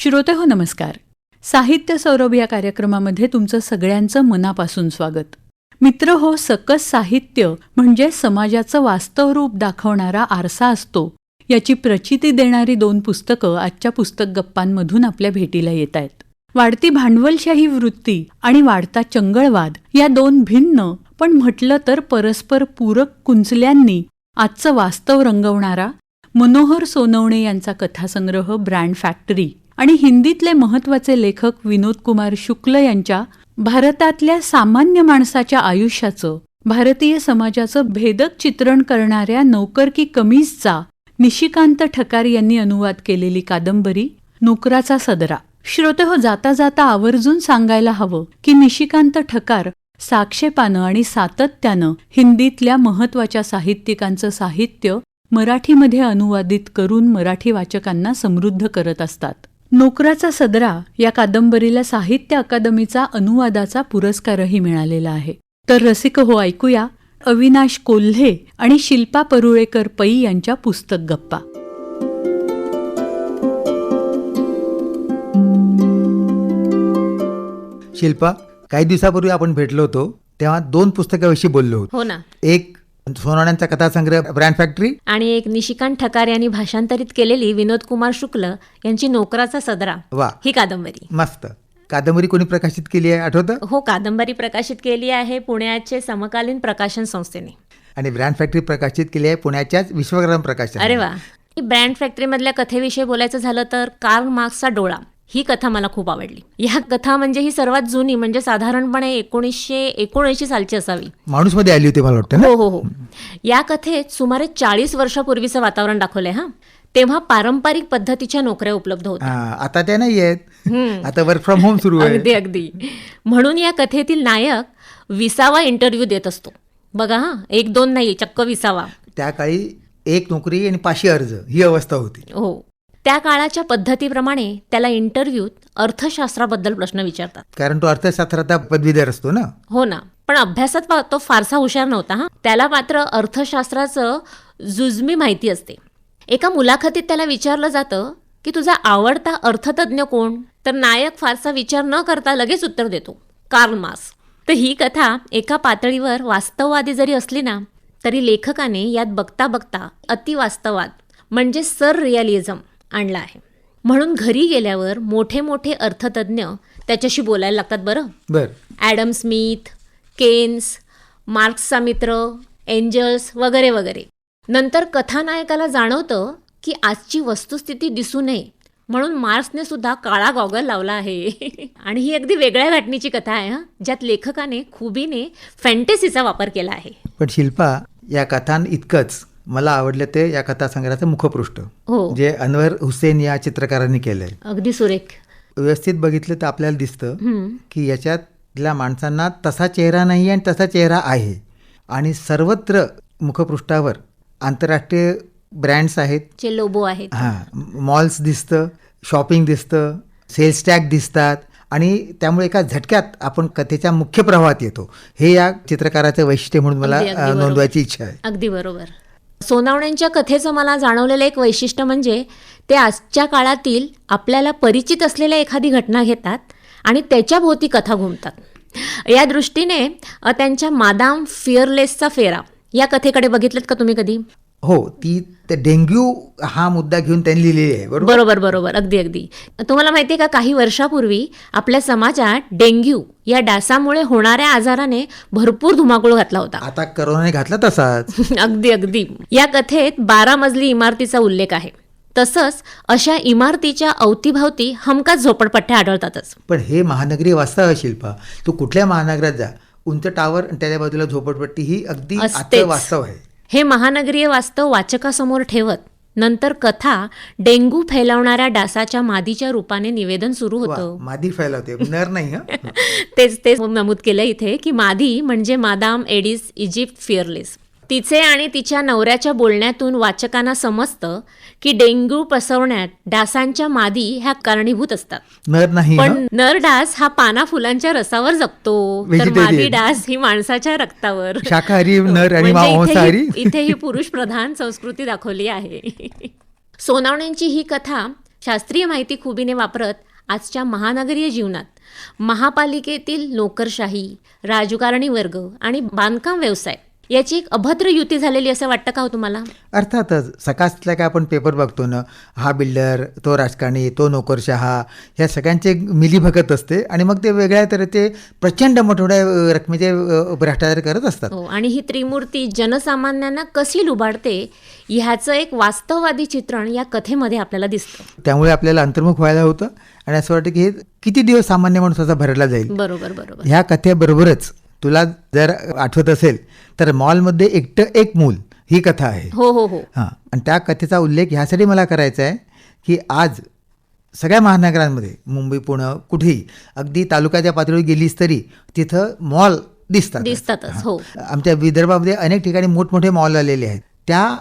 श्रोते हो नमस्कार. साहित्य सौरभ या कार्यक्रमामध्ये तुमचं सगळ्यांचं मनापासून स्वागत. मित्र हो सकस साहित्य म्हणजे समाजाचं वास्तव रूप दाखवणारा आरसा असतो. याची प्रचिती देणारी दोन पुस्तकं आजच्या पुस्तक गप्पांमधून आपल्या भेटीला येत आहेत. वाढती भांडवलशाही वृत्ती आणि वाढता चंगळवाद या दोन भिन्न पण म्हटलं तर परस्पर पूरक कुंचल्यांनी आजचं वास्तव रंगवणारा मनोहर सोनवणे यांचा कथासंग्रह ब्रँड फॅक्टरी आणि हिंदीतले महत्त्वाचे लेखक विनोद कुमार शुक्ल यांच्या भारतातल्या सामान्य माणसाच्या आयुष्याचं भारतीय समाजाचं भेदक चित्रण करणाऱ्या नोकर की कमीजचा निशिकांत ठकार यांनी अनुवाद केलेली कादंबरी नोकराचा सदरा. श्रोते हो जाता जाता आवर्जून सांगायला हवं की निशिकांत ठकार साक्षेपानं आणि सातत्यानं हिंदीतल्या महत्त्वाच्या साहित्यिकांचं साहित्य मराठीमध्ये अनुवादित करून मराठी वाचकांना समृद्ध करत असतात. नोकराचा सदरा या कादंबरीला साहित्य अकादमीचा अनुवादाचा पुरस्कारही मिळालेला आहे. तर रसिक हो ऐकूया अविनाश कोल्हे आणि शिल्पा परुळेकर पै यांच्या पुस्तक गप्पा. शिल्पा काही दिवसापूर्वी आपण भेटलो होतो तेव्हा दोन पुस्तकाविषयी बोललो होतो. हो ना. एक सोनाण्यांचा कथासंग्रह ब्रँड फॅक्टरी. आणि एक निशिकांत ठकार यांनी भाषांतरित केलेली विनोद कुमार शुक्ल यांची नोकराचा सदरा. वा. ही कादंबरी. मस्त. कादंबरी कोणी प्रकाशित केली आहे आठवतं? हो कादंबरी प्रकाशित केली आहे पुण्याचे समकालीन प्रकाशन संस्थेने. आणि ब्रँड फॅक्टरी प्रकाशित केली आहे पुण्याच्याच विश्वग्राम प्रकाशन अरे वा. ब्रँड फॅक्टरीमधल्या कथेविषयी बोलायचं झालं तर कार्ल मार्क्सचा डोळा. ही कथा मला खूप आवडली. ह्या कथा म्हणजे ही सर्वात जुनी म्हणजे साधारणपणे एकोणीसशे एकोणऐंशी सालची असावी. माणूसमध्ये आली होती मला वाटतं ना? हो हो हो. या कथेत सुमारे चाळीस वर्षापूर्वीचं वातावरण दाखवलंय हा. तेव्हा पारंपरिक पद्धतीच्या नोकऱ्या उपलब्ध होत्या. हा, आता त्या नाही आहेत. आता वर्क फ्रॉम होम सुरू आहे. अगदी अगदी. म्हणून या कथेतील नायक विसावा इंटरव्ह्यू देत असतो. बघा हा. एक दोन नाही चक्क विसावा. त्या काळी एक नोकरी आणि पाचशे अर्ज ही अवस्था होती. हो. त्या काळाच्या पद्धतीप्रमाणे त्याला इंटरव्ह्यूत अर्थशास्त्राबद्दल प्रश्न विचारतात. कारण तो अर्थशास्त्राचा पदवीधर असतो ना? हो ना. पण अभ्यासात तो फारसा हुशार नव्हता हा. त्याला मात्र अर्थशास्त्राचं जुजमी माहिती असते. एका मुलाखतीत त्याला विचारलं जातं की तुझा आवडता अर्थतज्ञ कोण? तर नायक फारसा विचार न करता लगेच उत्तर देतो कार्ल मार्क्स. तर ही कथा एका पातळीवर वास्तववादी जरी असली ना तरी लेखकाने यात बघता बघता अतिवास्तवाद म्हणजे सर रिअलिझम आणला आहे. म्हणून घरी गेल्यावर मोठे मोठे अर्थतज्ञ त्याच्याशी बोलायला लागतात बरं. बर. ॲडम स्मिथ केन्स मार्क्सचा मित्र एंजल्स वगैरे वगैरे. नंतर कथानायकाला जाणवतं की आजची वस्तुस्थिती दिसू नये. म्हणून मार्क्सने सुद्धा काळा गॉगल लावला आहे. आणि ही अगदी वेगळ्या घटनेची कथा आहे हं ज्यात लेखकाने खुबीने फॅन्टेसीचा वापर केला आहे. पण शिल्पा या कथान इतकंच. मला आवडलं ते या कथासंग्रहाचं मुखपृष्ठ हो. जे अनवर हुसेन या चित्रकारांनी केलंय. अगदी सुरेख. व्यवस्थित बघितलं तर आपल्याला दिसतं. की याच्यातल्या माणसांना तसा चेहरा नाही आणि तसा चेहरा आहे. आणि सर्वत्र मुखपृष्ठावर आंतरराष्ट्रीय ब्रँड्स आहेत. जे लोबो आहेत. हां मॉल्स दिसतं शॉपिंग दिसतं सेल्स टॅग दिसतात आणि त्यामुळे एका झटक्यात आपण कथेच्या मुख्य प्रवाहात येतो. हे या चित्रकाराचं वैशिष्ट्य म्हणून मला. नोंदवायची इच्छा आहे. अगदी बरोबर. सोनावण्यांच्या कथेचं मला जाणवलेलं एक वैशिष्ट्य म्हणजे ते आजच्या काळातील आपल्याला परिचित असलेल्या एखादी घटना घेतात आणि त्याच्याभोवती कथा घुमतात. या दृष्टीने त्यांच्या मादाम फिअरलेसचा फेरा या कथेकडे बघितलं का तुम्ही कधी? हो ती ते डेंग्यू हा मुद्दा घेऊन त्यांनी लिहिलेली आहे बरोबर? बरोबर बरोबर. अगदी अगदी. तुम्हाला माहिती आहे का काही वर्षापूर्वी आपल्या समाजात डेंग्यू या डासामुळे होणाऱ्या आजाराने भरपूर धुमाकूळ घातला होता. आता करोनाने घातला तसाच. अगदी अगदी. या कथेत बारा मजली इमारतीचा उल्लेख आहे. तसंच अशा इमारतीच्या अवतीभवती हमखास झोपडपट्ट्या आढळतातच. पण हे महानगरी वास्तव आहे शिल्पा तू कुठल्या महानगरात जा उंच टावर आणि त्याच्या बाजूला झोपडपट्टी ही अगदी वास्तव आहे. हे महानगरीय वास्तव वाचकासमोर ठेवत नंतर कथा डेंग्यू फैलावणाऱ्या डासाच्या मादीच्या रूपाने निवेदन सुरू होतं. मादी फैलावते. नर नाही हं? तेच तेच नमूद केलं इथे की मादी म्हणजे मादाम एडिस इजिप्त फिअरलेस. तिचे आणि तिच्या नवऱ्याच्या बोलण्यातून वाचकांना समजतं की डेंग्यू पसरवण्यात डासांच्या मादी ह्या कारणीभूत असतात. नर नाही? पण नर डास हा पाना फुलांच्या रसावर जगतो. तर. मादी डास ही माणसाच्या रक्तावर. शाकाहारी नर आणि म्हणजे इथे ही पुरुष प्रधान संस्कृती दाखवली आहे. सोनावण्यांची ही कथा शास्त्रीय माहिती खुबीने वापरत आजच्या महानगरीय जीवनात. महापालिकेतील नोकरशाही राजकारणी वर्ग आणि बांधकाम व्यवसाय याची एक अभद्र युती झालेली असं वाटतं का हो तुम्हाला? अर्थातच सकाळच्या काय आपण पेपर बघतो ना हा बिल्डर तो राजकारणी तो नोकरशहा ह्या सगळ्यांचे मिलीभगत असते आणि मग ते वेगळ्या तऱ्हेचे प्रचंड मोठमोठ्या अ, रकमेचे भ्रष्टाचार करत असतात. हो आणि ही त्रिमूर्ती जनसामान्यांना कशी लुबाडते ह्याचं एक वास्तववादी चित्रण या कथेमध्ये आपल्याला दिसतं. त्यामुळे आपल्याला अंतर्मुख व्हायला होतं आणि असं वाटतं की हे किती दिवस सामान्य माणूस असा भरला जाईल. बरोबर बरोबर. ह्या कथेबरोबरच तुला जर आठवत असेल तर मॉलमध्ये एकटं एक मूल ही कथा आहे. हो हो हो. हां आणि त्या कथेचा उल्लेख ह्यासाठी मला करायचा आहे की आज सगळ्या महानगरांमध्ये मुंबई पुणे कुठेही अगदी तालुक्याच्या पातळीवर गेलीस तरी तिथं मॉल दिसतात दिसतातच हो. आमच्या विदर्भामध्ये अनेक ठिकाणी मोठमोठे मॉल आलेले आहेत. त्या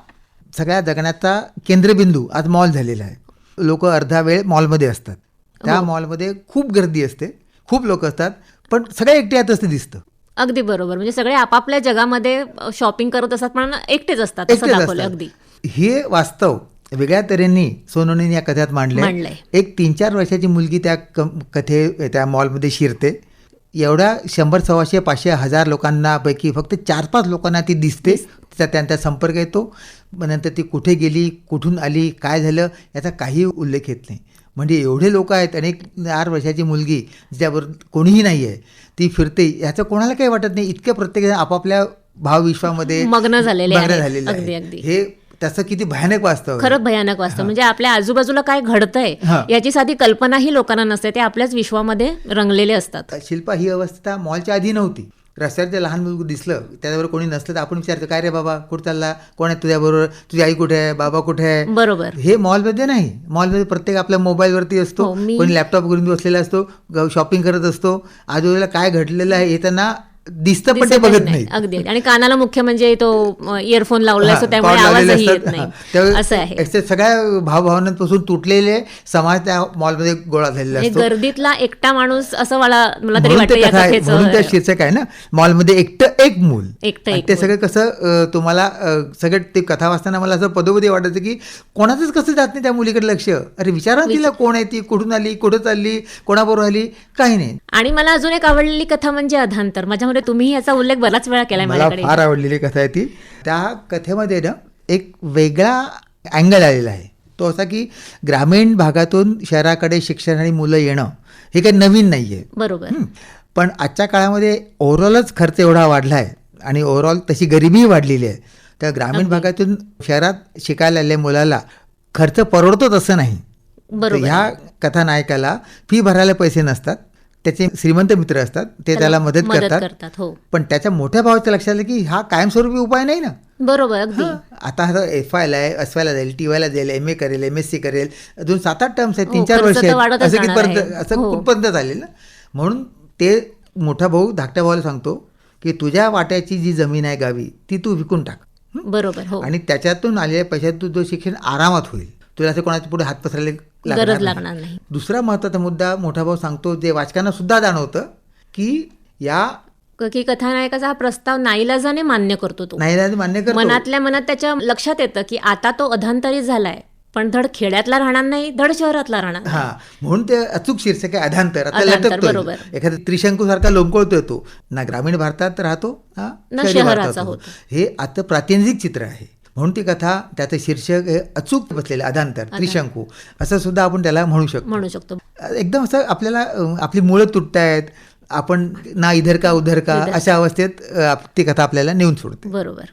सगळ्या जगण्याचा केंद्रबिंदू आज मॉल झालेला आहे. लोक अर्धा वेळ मॉलमध्ये असतात. त्या मॉलमध्ये खूप गर्दी असते खूप लोक असतात पण सगळ्या एकटे आहेत असं दिसतं. अगदी बरोबर. म्हणजे सगळे आपापल्या जगामध्ये शॉपिंग करत असतात पण एकटेच असतात असं दाखवलं. अगदी. हे वास्तव वेगळ्या तऱ्हेने सोनोने या कथ्यात मांडलंय. मांडलंय. एक तीन चार वर्षाची मुलगी त्या कथे त्या मॉलमध्ये शिरते. एवढ्या शंभर सव्वाशे पाचशे हजार लोकांना पैकी फक्त चार पाच लोकांना ती दिसते. तिचा त्यांचा संपर्क येतो. नंतर ती कुठे गेली कुठून आली काय झालं याचा काही उल्लेख येत नाही. म्हणजे एवढे लोक आहेत एक चार वर्षाची मुलगी ज्याबरोबर कोणीही नाही आहे ती फिरते याचं कोणाला काही वाटत नाही इतकं प्रत्येक आपापल्या भावविश्वामध्ये मग्न झालेले आहे. झालेलं अगदी, आहे अगदी. हे त्याचं किती भयानक वास्तव. खरंच भयानक वास्तव म्हणजे आपल्या आजूबाजूला काय घडतंय. याची साधी कल्पनाही लोकांना नसते ते आपल्याच विश्वामध्ये रंगलेले असतात शिल्पा ही अवस्था मॉलच्या आधी नव्हती रस्त्यावर ते लहान मुलगं दिसलं त्याच्याबरोबर कोणी नसलं तर आपण विचारतो काय रे बाबा कुठं चालला? कोण आहे तुझ्याबरोबर? तुझी आई कुठे आहे? बाबा कुठे आहे? बरोबर. हे मॉलमध्ये नाही. मॉलमध्ये प्रत्येक आपल्या मोबाईलवरती असतो. हो, कोणी लॅपटॉप करून बसलेला असतो शॉपिंग करत असतो. आजूबाजूला काय घडलेलं आहे हे त्यांना दिसतं पण ते बघत नाही. अगदी आणि कानाला मुख्य म्हणजे तो इयरफोन लावला असतो त्यामुळे आवाजही येत. नाही. असं आहे. सगळ्या भावभावनांपासून तुटलेले समाज त्या मॉलमध्ये गोळा झालेला आणि असतो. गर्दीतला एकटा माणूस असं मला मला तरी वाटतं म्हणून त्या शीर्षक आहे ना मॉलमध्ये एकटं एक मूल. एकटं ते. सगळं कसं तुम्हाला सगळं ते कथा वाचताना मला असं पदोपदी वाटायचं की कोणाचंच कसं जात नाही त्या मुलीकडे लक्ष. अरे विचारा तिला कोण आहे ती कुठून आली कुठं चालली कोणाबरोबर आली काही नाही. आणि मला अजून एक आवडलेली कथा म्हणजे अधांतर. माझ्यामध्ये तुम्ही याचा उल्लेख बराच वेळा केलाय मला माझ्याकडे. फार आवडलेली कथा आहे ती. त्या कथेमध्ये ना एक वेगळा अँगल आलेला आहे. तो असा की ग्रामीण भागातून शहराकडे शिक्षण आणि मुलं येणं हे काही नवीन नाही आहे बरोबर. पण आजच्या काळामध्ये ओव्हरऑलच खर्च एवढा वाढला आहे आणि ओव्हरऑल तशी गरिबीही वाढलेली आहे. त्या ग्रामीण भागातून शहरात शिकायला आलेल्या मुलाला खर्च परवडतो तसं नाही. तर बरोबर. ह्या कथानायकाला फी भरायला पैसे नसतात. त्याचे श्रीमंत मित्र असतात ते त्याला मदत करतात. हो. पण त्याच्या मोठ्या भावाच्या लक्षात आलं की हा कायमस्वरूपी उपाय नाही ना? बरोबर अगदी. आता हा एफ आयला आहे एस वायला जाईल टी वायला जाईल एम ए करेल एम एस सी करेल अजून सात आठ टर्म्स आहेत तीन हो, चार खर्च वर्ष आहेत. असं कितपर्यंत. असं हो. कुठपर्यंत चालेल ना? म्हणून ते मोठा भाऊ धाकट्या भावाला सांगतो की तुझ्या वाट्याची जी जमीन आहे गावी ती तू विकून टाक. हं? बरोबर हो. आणि त्याच्यातून आलेल्या पैशात तुझं शिक्षण आरामात होईल. तुला असं कोणाच्या पुढे हात पसरायला गरज. लागणार नाही दुसरा महत्त्वाचा मुद्दा मोठा भाऊ सांगतो जे वाचकांना सुद्धा जाणवतं की या क- कथानायकाचा हा प्रस्ताव नाईलाजाने मान्य करतो तो नाही मान्य करतो मनातल्या मनात त्याच्या लक्षात येतं की आता तो अधांतरी झालाय पण धड खेड्यातला राहणार नाही धड शहरातला राहणार. हा म्हणून ते अचूक शीर्षक आहे अधांतर बरोबर. एखादा त्रिशंकू सारखा लोंबकळतोय तो ना ग्रामीण भारतात राहतो ना ना शहरी शहराचा होतो. हे आता प्रातिनिधिक चित्र आहे म्हणून ती कथा त्याचं शीर्षक हे अचूक बसलेलं अधांतर त्रिशंकू. असं सुद्धा आपण त्याला म्हणू शकतो. म्हणू शकतो. एकदम असं आपल्याला आपली मुळं तुटतायत आपण ना इधर का उधर का अशा अवस्थेत ती कथा आपल्याला नेऊन सोडते. बरोबर.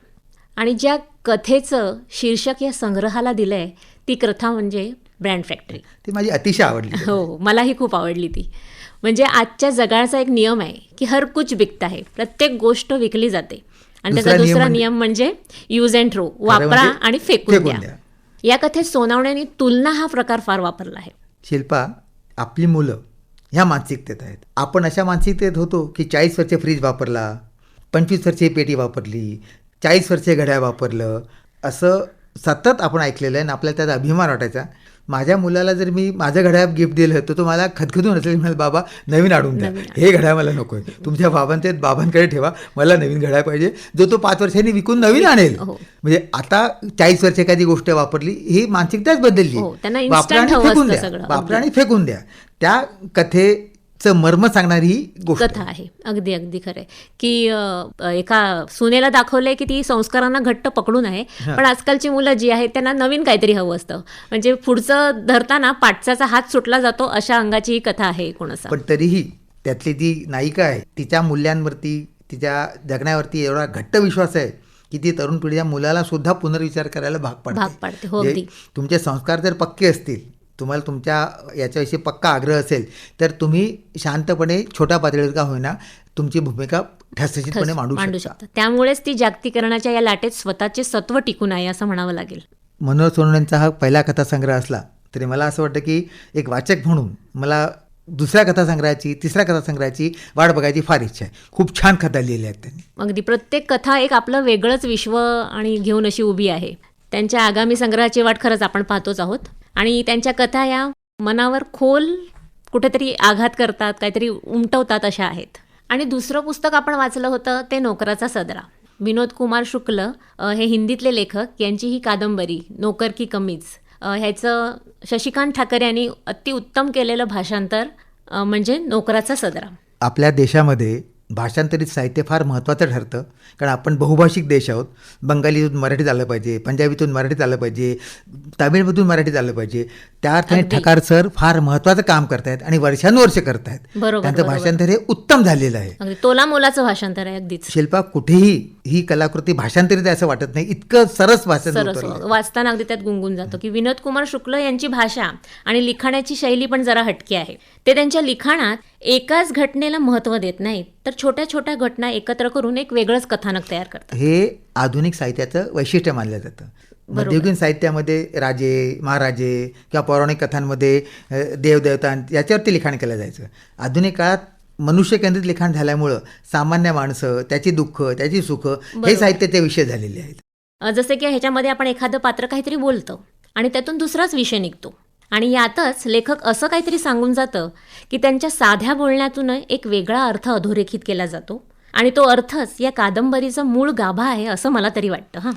आणि ज्या कथेचं शीर्षक या संग्रहाला दिलंय ती कथा म्हणजे ब्रँड फॅक्टरी. ती माझी अतिशय आवडली. हो मलाही खूप आवडली ती. म्हणजे आजच्या जगाचा एक नियम आहे की हर कुछ बिकता आहे प्रत्येक गोष्ट विकली जाते. आणि त्याचा दुसरा नियम म्हणजे- यूज अँड थ्रो वापरा म्हणजे आणि फेकून द्या. द्या. या कथेत सोनावण्याने तुलना हा प्रकार फार वापरला आहे. शिल्पा आपली मुलं ह्या मानसिकतेत आहेत. आपण अशा मानसिकतेत होतो की चाळीस वर्षे फ्रीज वापरला पंचवीस वर्षे पेटी वापरली चाळीस वर्षे घड्याळ वापरलं असं सतत आपण ऐकलेलं आहे आणि आपल्याला त्याचा अभिमान वाटायचा. माझ्या मुलाला जर मी माझं घड्याळ गिफ्ट दिलं तर तो मला खदखदून असेल म्हणाल बाबा नवीन आणून द्या. हे घड्याळ मला नको आहे तुमच्या बाबांचे बाबांकडे ठेवा. मला नवीन घड्याळ पाहिजे. जो तो पाच वर्षांनी विकून नवीन आणेल. हो. म्हणजे आता चाळीस वर्ष एखादी गोष्ट वापरली ही मानसिकताच बदलली. हो, वापरा आणि फेकून द्या. वापरा आणि फेकून द्या. त्या कथेचं मर्म सांगणारी ही गोष्ट. कथा आहे. अगदी अगदी खरंय की अ, एका सुनेला दाखवलंय की ती संस्कारांना घट्ट पकडून आहे. पण आजकालची मुलं जी आहेत त्यांना नवीन काहीतरी हवं असतं. म्हणजे पुढचं धरताना पाटचाचा हात सुटला जातो अशा अंगाची ही कथा आहे असा पण तरीही त्यातली ती नायिका आहे तिच्या मूल्यांवरती तिच्या जगण्यावरती एवढा घट्ट विश्वास आहे की ती तरुण पिढीच्या मुलाला सुद्धा पुनर्विचार करायला भाग पडते. भाग पाडते, हो, जे. तुमचे संस्कार जर पक्के असतील तुम्हाला तुमच्या याच्याविषयी पक्का आग्रह असेल तर तुम्ही शांतपणे छोट्या पातळीवर का होईना तुमची भूमिका ठसठशीतपणे मांडू मांडू शकता. त्यामुळेच ती जागतिकरणाच्या या लाटेत स्वतःचे सत्व टिकून आहे असं म्हणावं लागेल. मनोहर सोनवणेंचा हा पहिला कथासंग्रह असला तरी मला असं वाटतं की एक वाचक म्हणून मला दुसऱ्या कथासंग्रहाची तिसऱ्या कथासंग्रहाची वाट बघायची फार इच्छा आहे. खूप छान कथा लिहिल्या आहेत त्यांनी. अगदी प्रत्येक कथा एक आपलं वेगळंच विश्व आणि घेऊन अशी उभी आहे. त्यांच्या आगामी संग्रहाची वाट खरंच आपण पाहतोच आहोत. आणि त्यांच्या कथा या मनावर खोल कुठेतरी आघात करतात काहीतरी उमटवतात अशा आहेत. आणि दुसरं पुस्तक आपण वाचलं होतं ते नोकराचा सदरा. विनोद कुमार शुक्ल हे हिंदीतले लेखक यांची ही कादंबरी नोकर की कमीज. ह्याचं शशिकांत ठाकरे यांनी अतिउत्तम केलेलं भाषांतर म्हणजे नोकराचा सदरा. आपल्या देशामध्ये भाषांतरित साहित्य फार महत्त्वाचं ठरतं. कारण आपण बहुभाषिक देश आहोत. बंगालीतून मराठीत आलं पाहिजे पंजाबीतून मराठीत आलं पाहिजे तामिळमधून मराठीत आलं पाहिजे. त्या अर्थाने. ठकार सर फार महत्त्वाचं काम करतायत आणि वर्षानुवर्ष करतायत. त्यांचं. भाषांतर हे उत्तम झालेलं आहे. तोला मोलाचं भाषांतर आहे अगदीच. शिल्पा कुठेही ही कलाकृती भाषांतरित आहे असं वाटत नाही. इतकं सरस उतरलंय. वाचताना अगदी त्यात गुंगून जातो. की विनोद कुमार शुक्ल यांची भाषा आणि लिखाणाची शैली पण जरा हटकी आहे. ते त्यांच्या लिखाणात एकाच घटनेला महत्त्व देत नाहीत. तर छोट्या छोट्या घटना एकत्र करून एक वेगळंच कथानक तयार करतात. हे आधुनिक साहित्याचं वैशिष्ट्य मानलं जातं. मध्ययुगीन साहित्यामध्ये राजे महाराजे किंवा पौराणिक कथांमध्ये देवदेवता याच्यावरती लिखाण केलं जायचं. आधुनिक काळात मनुष्य केंद्रित लिखाण झाल्यामुळं सामान्य माणसं त्याची दुःख त्याची सुख हे साहित्याचे विषय झालेले आहेत. जसे की ह्याच्यामध्ये आपण एखादं पात्र काहीतरी बोलतो आणि त्यातून दुसराच विषय निघतो. आणि यातच लेखक असं काहीतरी सांगून जातं की त्यांच्या साध्या बोलण्यातून एक वेगळा अर्थ अधोरेखित केला जातो. आणि तो अर्थच या कादंबरीचा मूळ गाभा आहे असं मला तरी वाटतं हां.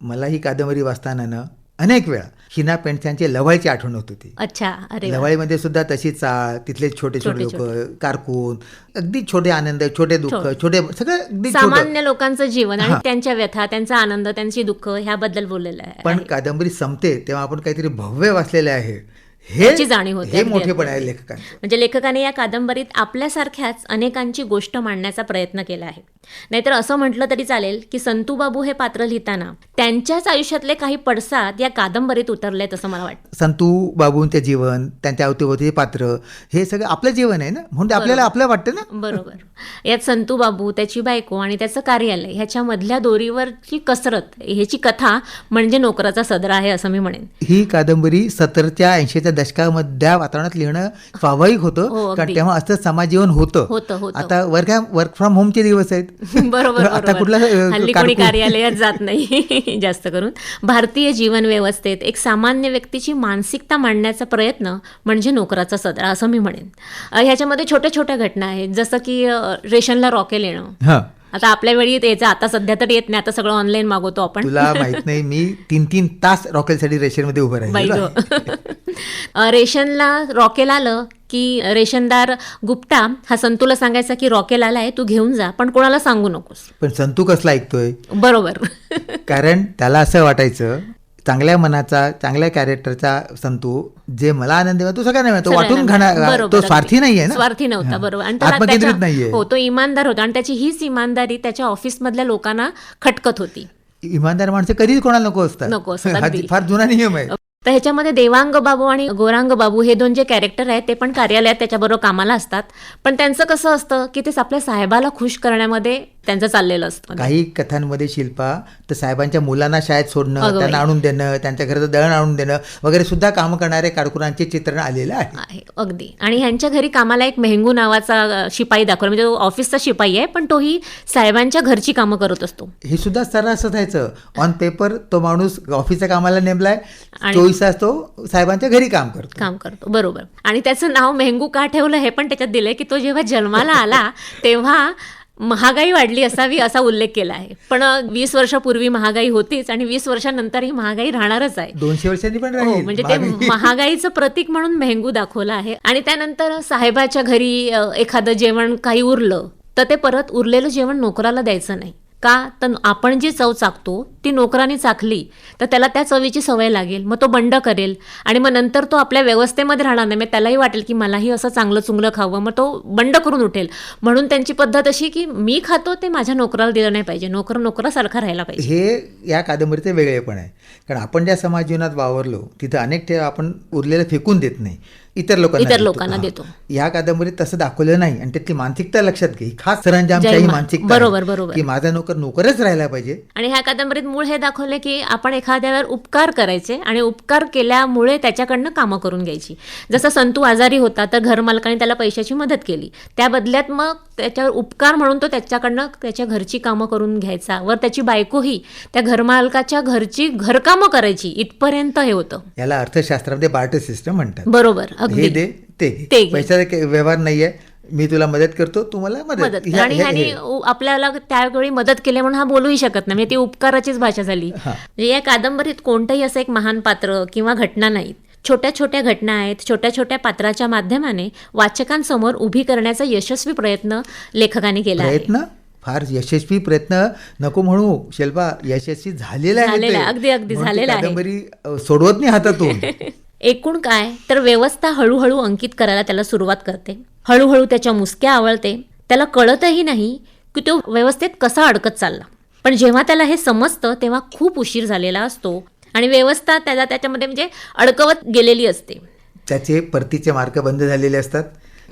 मला ही कादंबरी वाचताना ना अनेक वेळा हिना पेंडच्यांची लवाळीची आठवण होत होती. अच्छा अरे. लवाळीमध्ये सुद्धा तशी चाळ तिथले छोटे छोटे लोक कारकून अगदी छोटे आनंद छोटे दुःख छोटे. सगळं अगदी सामान्य लोकांचं जीवन आणि त्यांच्या व्यथा त्यांचा आनंद त्यांची दुःख ह्याबद्दल बोललेलं आहे. पण कादंबरी संपते तेव्हा आपण काहीतरी भव्य वाचलेले आहे. हे याची जाणीव होते, हे मोठेपण. आहे म्हणजे लेखकाने या कादंबरीत आपल्यासारख्याच अनेकांची गोष्ट मांडण्याचा प्रयत्न केला आहे नाहीतर असं म्हटलं तरी चालेल की संतूबाबू हे पात्र लिहिताना त्यांच्याच आयुष्यातले काही पडसाद या कादंबरीत उतरलेत असं मला वाटतं. संतू बाबूंचे जीवन त्यांच्या अवतीभोवतीचे पात्र हे सगळं आपलं जीवन आहे ना? म्हणून आपल्याला आपलं वाटतं ना? बरोबर. यात संतू बाबू त्याची बायको आणि त्याचं कार्यालय ह्याच्या मधल्या दोरीवरची कसरत ह्याची कथा म्हणजे नोकराचा सदरा आहे असं मी म्हणेन. ही कादंबरी सत्तरच्या ऐंशीच्या दशकामधल्या वातावरणात लिहिणं स्वाभाविक हो, होतं अगदी. कारण तेव्हा असं समाजीवन होतं. होतं, होतं. आता वर्क वर्क फ्रॉम होमचे दिवस आहेत. बरोबर आता. कुठला हल्ली कोणी कार्यालयात जात नाही जास्त करून. भारतीय जीवन व्यवस्थेत एक सामान्य व्यक्तीची मानसिकता मांडण्याचा प्रयत्न म्हणजे नोकराचा सदरा असं मी म्हणेन. ह्याच्यामध्ये छोट्या छोट्या घटना आहेत. जसं की रेशनला रॉकेल येणं. हा. आता आपल्या वेळी यायचं आता सध्या तर येत नाही आता सगळं ऑनलाईन मागवतो आपण. तुला माहीत नाही मी तीन तीन तास रॉकेलसाठी रेशनमध्ये उभं राहिलो रेशनला रॉकेल आलं की रेशनदार गुप्ता हा संतूला सांगायचा की रॉकेल आलाय तू घेऊन जा पण कोणाला सांगू नकोस. पण संतू कसला ऐकतोय? बरोबर. कारण त्याला असं वाटायचं चांगल्या मनाचा चांगल्या कॅरेक्टरचा संतू जे मला आनंद मिळतो तो सगळ्यांना मिळतो वाटून बरोबर, तो. स्वार्थी नाहीये ना? स्वार्थी नव्हता. बरोबर. आणि नाहीये. हो तो इमानदार होता आणि त्याची हीच इमानदारी त्याच्या ऑफिसमधल्या लोकांना खटकत होती. इमानदार माणसं कधीच कोणाला नको असतात. नको असतात, हा. फार जुना नियम आहे. तर ह्याच्यामध्ये देवांग बाबू आणि गोरांग बाबू हे दोन जे कॅरेक्टर आहेत ते पण कार्यालयात त्याच्याबरोबर कामाला असतात. पण त्यांचं कसं असतं की ते आपल्या साहेबाला खुश करण्यामध्ये त्यांचं चाललेलं असतं. काही कथांमध्ये शिल्पा तर साहेबांच्या मुलांना शाळेत सोडणं त्यांना. आणून देणं त्यांच्या घराचं दळण आणून देणं वगैरे सुद्धा काम करणारे कारकुनांचे चित्रण आलेलं आहे. अगदी. आणि ह्यांच्या घरी कामाला एक मेहंगू नावाचा शिपाई दाखवला. म्हणजे तो ऑफिसचा शिपाई आहे पण तोही साहेबांच्या घरची कामं करत असतो. हे सुद्धा सर्रास असायचं. ऑन पेपर तो माणूस ऑफिसच्या कामाला नेमलाय आणि- चोवीस तास तो साहेबांच्या घरी काम करतो. काम करतो बरोबर. आणि त्याचं नाव मेहंगू का ठेवलं हे पण त्याच्यात दिलंय की तो जेव्हा जन्माला आला तेव्हा महागाई वाढली असावी असा उल्लेख केला आहे. पण वीस वर्षापूर्वी महागाई होतीच आणि वीस वर्षानंतर ही महागाई राहणारच आहे. दोनशे वर्षांनी पण हो राहील. म्हणजे ते महागाई. महागाईचं प्रतीक म्हणून मेहंगू दाखवलं आहे. आणि त्यानंतर साहेबाच्या घरी एखादं जेवण काही उरलं तर ते परत उरलेलं जेवण नोकराला द्यायचं नाही. का? तर आपण जी चव चाकतो ती नोकराने चाखली तर त्याला त्या चवीची सवय लागेल. मग तो बंड करेल. आणि मग नंतर तो आपल्या व्यवस्थेमध्ये राहणार नाही. मग त्यालाही वाटेल की मलाही असं चांगलं चुंगलं खावं. मग तो बंड करून उठेल. म्हणून त्यांची पद्धत अशी की मी खातो ते माझ्या नोकराला दिलं नाही पाहिजे. नोकर नोकरासारखा राहायला पाहिजे. हे या कादंबरीचे वेगळेपण आहे. कारण आपण ज्या समाज जीवनात वावरलो तिथं अनेक ठेव आपण उरलेलं फेकून देत नाही. इतर लोकांना इतर देतो. लोकांना. देतो. या कादंबरीत तसं दाखवलं नाही आणि त्यातली मानसिकता लक्षात घे खास सरंजामशाही मानसिकता. बरोबर, बरोबर. की माझा नोकर नोकरच राहायला पाहिजे आणि ह्या कादंबरीत मूळ हे दाखवले की आपण एखाद्यावर उपकार करायचे आणि उपकार केल्यामुळे त्याच्याकडनं कामं करून घ्यायची जसं संतू आजारी होता तर घरमालकाने त्याला पैशाची मदत केली त्या बदल्यात मग त्याच्यावर उपकार म्हणून तो त्याच्याकडनं त्याच्या घरची कामं करून घ्यायचा वर त्याची बायकोही त्या घरमालकाच्या घरची घरकामं करायची इथपर्यंत हे होतं याला अर्थशास्त्रामध्ये बार्टर सिस्टम म्हणतात बरोबर हे दे. ते. पैशाचा व्यवहार नाहीये. मी तुला मदत करतो तुम्हाला मदत. आणि ह्यानी आपल्याला त्यावेळी मदत केली म्हणून हा बोलूही शकत नाही. म्हणजे ती उपकाराचीच भाषा झाली. म्हणजे या कादंबरीत कोणतंही असं एक महान पात्र किंवा घटना नाहीत छोट्या छोट्या घटना आहेत छोट्या छोट्या पात्राच्या माध्यमाने वाचकांसमोर उभी करण्याचा यशस्वी प्रयत्न लेखकाने केला आहे. प्रयत्न? फार यशस्वी प्रयत्न. नको म्हणू. शिल्पा यशस्वी झालेला आहे अगदी- अगदी झालेला आहे. कादंबरी सोडवत नाही हातातून. एकूण काय? तर व्यवस्था हळूहळू अंकित करायला त्याला सुरुवात करते. हळूहळू त्याच्या मुसक्या आवळते. त्याला कळतही नाही की तो व्यवस्थेत कसा अडकत चालला. पण जेव्हा त्याला हे समजतं तेव्हा खूप उशीर झालेला असतो आणि व्यवस्था त्याला त्याच्यामध्ये म्हणजे अडकवत गेलेली असते. त्याचे परतीचे मार्ग बंद झालेले असतात.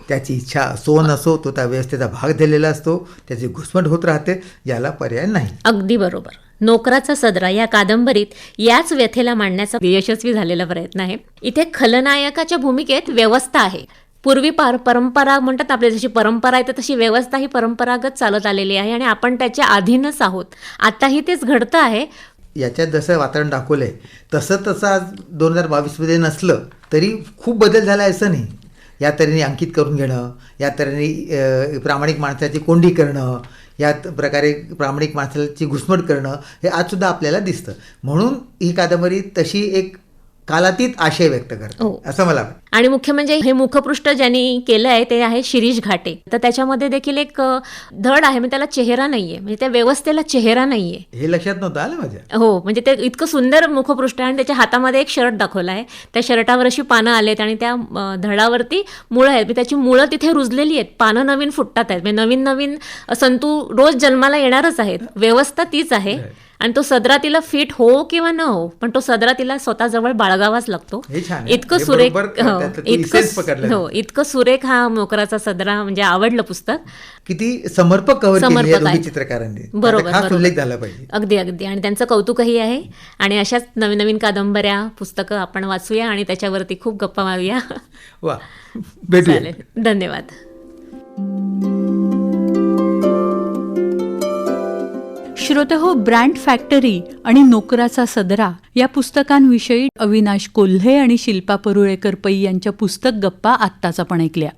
त्याची इच्छा असो नसो तो त्या व्यवस्थेचा भाग झालेला असतो. त्याची घुसमट होत राहते. याला पर्याय नाही. अगदी बरोबर. नोकराचा सदरा या कादंबरीत याच व्यथेला मांडण्याचा यशस्वी झालेला प्रयत्न आहे. इथे खलनायकाच्या भूमिकेत व्यवस्था आहे. पूर्वी पार परंपरा म्हणतात आपली जशी परंपरा आहे तर तशी व्यवस्था ही परंपरागत चालत आलेली आहे आणि आपण त्याच्या अधीनच आहोत. आताही तेच घडतं आहे. याच्यात जसं वातावरण दाखवलंय तसं तसं आज दोन हजार बावीसमध्ये नसलं तरी खूप बदल झाला आहे असं नाही. या तऱ्हेने अंकित करून घेणं या तऱ्हेने प्रामाणिक माणसाची कोंडी करणं या प्रकारे प्रामाणिक माणसाची घुसमट करणं हे आजसुद्धा आपल्याला दिसतं. म्हणून ही कादंबरी तशी एक कालातीत आशय व्यक्त करते. हो. असं मला आणि मुख्य म्हणजे हे मुखपृष्ठ ज्यांनी केलं आहे ते आहे शिरीष घाटे. तर त्याच्यामध्ये देखील एक धड आहे म्हणजे त्याला चेहरा नाहीये. म्हणजे त्या व्यवस्थेला चेहरा नाहीये. हे लक्षात नव्हतं आलं माझ्या. हो म्हणजे ते इतकं सुंदर मुखपृष्ठ आहे आणि त्याच्या हातामध्ये एक शर्ट दाखवला आहे. त्या शर्टावर अशी पानं आलेत आणि त्या धडावरती मुळं आहेत. म्हणजे त्याची मुळं तिथे रुजलेली आहेत. पानं नवीन फुटतात आहेत. म्हणजे नवीन नवीन संतू रोज जन्माला येणारच आहेत. व्यवस्था तीच आहे. आणि तो सदरा तिला फिट हो किंवा न हो पण तो सदरा तिला स्वतःजवळ बाळगावाच लागतो. इतकं सुरेख हो, इतकं. हो इतकं सुरेख हा मोकराचा सदरा म्हणजे आवडलं पुस्तक. किती समर्पक समर्पक आहे. बरोबर, अगदी अगदी. आणि त्यांचं कौतुकही आहे. आणि अशाच नवीन नवीन कादंबऱ्या पुस्तकं आपण वाचूया आणि त्याच्यावरती खूप गप्पा मारूया. वा. धन्यवाद. श्रोते हो ब्रँड फॅक्टरी आणि नोकराचा सदरा. या पुस्तकांविषयी अविनाश कोल्हे आणि शिल्पा परुळेकर पै यांच्या पुस्तक गप्पा आत्ताच आपण ऐकल्या.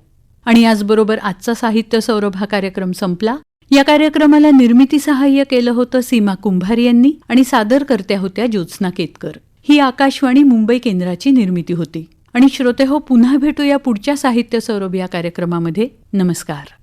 आणि याचबरोबर आजचा साहित्य सौरभ हा कार्यक्रम संपला. या कार्यक्रमाला निर्मिती सहाय्य केलं होतं सीमा कुंभार यांनी आणि सादरकर्त्या होत्या ज्योत्स्ना केतकर. ही आकाशवाणी मुंबई केंद्राची निर्मिती होती. आणि श्रोते हो पुन्हा भेटूया पुढच्या साहित्य सौरभ या कार्यक्रमामध्ये. नमस्कार.